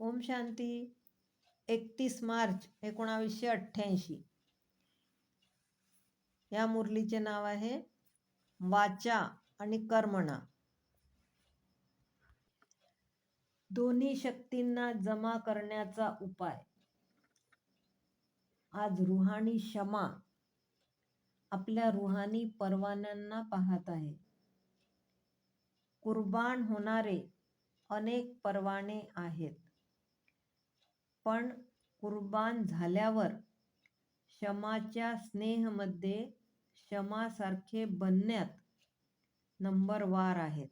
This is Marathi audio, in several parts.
ओम शांती एकतीस मार्च एकोणावीसशे अठ्ठ्याऐंशी. या मुरलीचे नाव आहे वाचा आणि कर्मणा. दोन्ही शक्तींना जमा करण्याचा उपाय. आज रुहानी क्षमा आपल्या रुहानी परवान्यांना पाहत आहे. कुर्बान होणारे अनेक परवाने आहेत. पण कुर्बान झाल्यावर क्षमाच्या स्नेहमध्ये क्षमासारखे बनण्यात नंबरवार आहेत.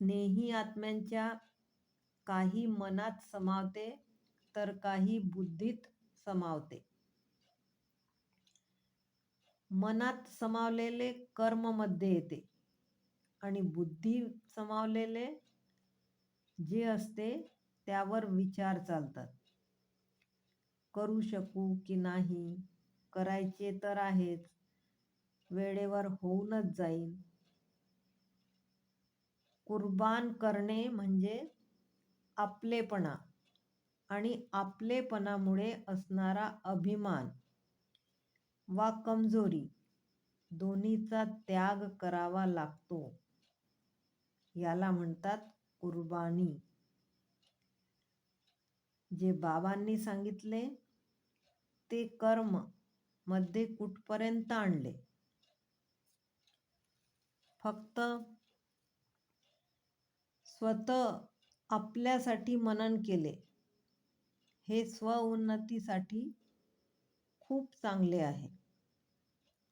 स्नेही आत्म्यांच्या काही मनात समावते तर काही बुद्धीत समावते. मनात समावलेले कर्ममध्ये येते आणि बुद्धी समावलेले जे असते त्यावर विचार चालतात. करू शकू की नाही? करायचे तर आहेच. वेळेवर होऊनच जाईल कुर्बान करणे म्हणजे आपलेपणा आणि आपलेपणामुळे असणारा अभिमान वा कमजोरी. दोन्हीचा त्याग करावा लागतो. याला म्हणतात कुर्बानी. जे बाबांनी सांगितले ते कर्ममध्ये कुठपर्यंत आणले? फक्त स्वतः आपल्यासाठी मनन केले हे स्वउन्नतीसाठी खूप चांगले आहे.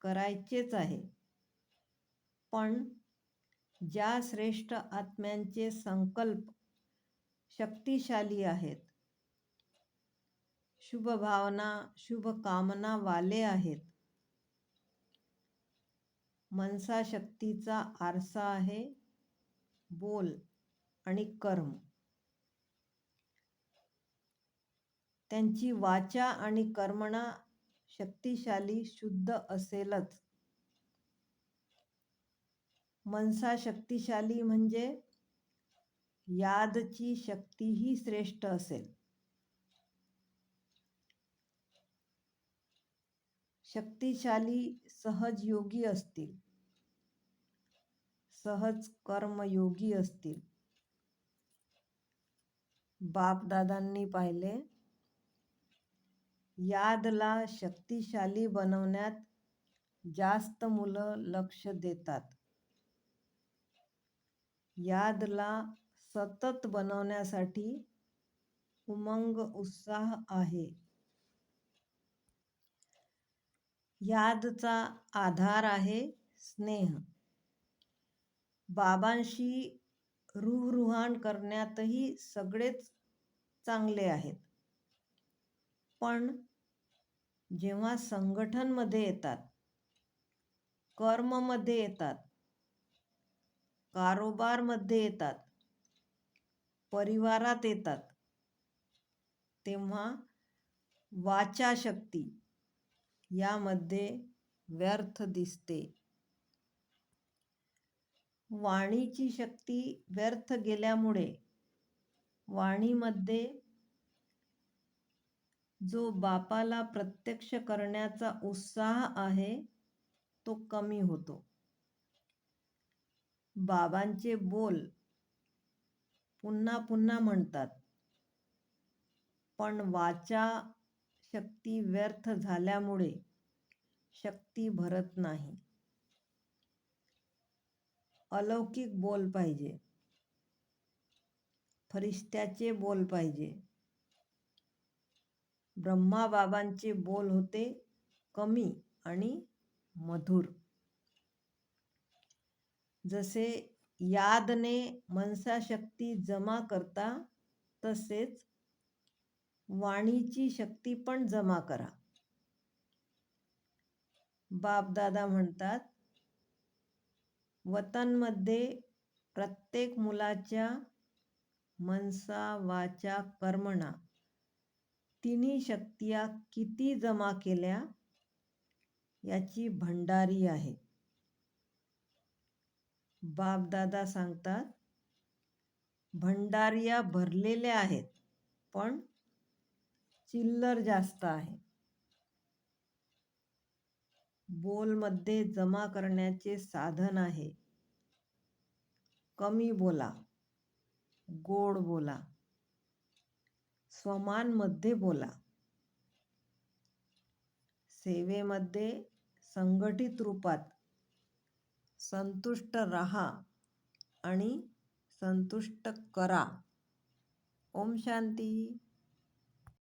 करायचेच आहे. पण ज्या श्रेष्ठ आत्म्यांचे संकल्प शक्तिशाली आहेत शुभभावना शुभकामनावाले वाले आहेत. मनसा शक्तीचा आरसा आहे. बोल आणि कर्म. त्यांची वाचा आणि कर्मणा शक्तिशाली शुद्ध असेलच. मनसा शक्तिशाली म्हणजे यादची शक्तीही श्रेष्ठ असेल. शक्तिशाली सहजयोगी असतील. सहज कर्मयोगी असतील. बापदादांनी पाहिले यादला शक्तिशाली बनवण्यात जास्त मुलं लक्ष देतात. यादला सतत बनवण्यासाठी उमंग उत्साह आहे. यादचा आधार आहे स्नेह. बाबांशी रुहरुहान करण्यातही सगळेच चांगले आहेत. पण जेव्हा संघटनमध्ये येतात कर्ममध्ये येतात कारोबारमध्ये येतात परिवारात येतात तेव्हा वाचाशक्ती यामध्ये व्यर्थ दिसते. वाणीची शक्ती व्यर्थ गेल्यामुळे वाणीमध्ये जो बापाला प्रत्यक्ष करण्याचा उत्साह आहे तो कमी होतो. बाबांचे बोल पुन्हा पुन्हा म्हणतात पण वाचा शक्ती व्यर्थ झाल्यामुळे शक्ती भरत नाही. अलौकिक बोल पाहिजे. फरिश्त्याचे बोल पाहिजे. ब्रह्माबाबांचे बोल होते कमी आणि मधुर. जसे यादने मनसा शक्ती जमा करता तसेच वाणीची शक्ती पण जमा करा. बापदादा म्हणतात वतनमध्ये प्रत्येक मुलाच्या मनसा वाचा कर्मणा. तिन्ही शक्तिया किती जमा केल्या याची भंडारी आहे. बापदादा सांगतात भंडार्या भरलेल्या आहेत पण चिल्लर जास्त आहे. बोलमध्ये जमा करण्याचे साधन आहे. कमी बोला गोड बोला स्वमानमध्ये बोला. सेवेमध्ये संघटित रूपात संतुष्ट रहा आणि संतुष्ट करा. ओम शांती.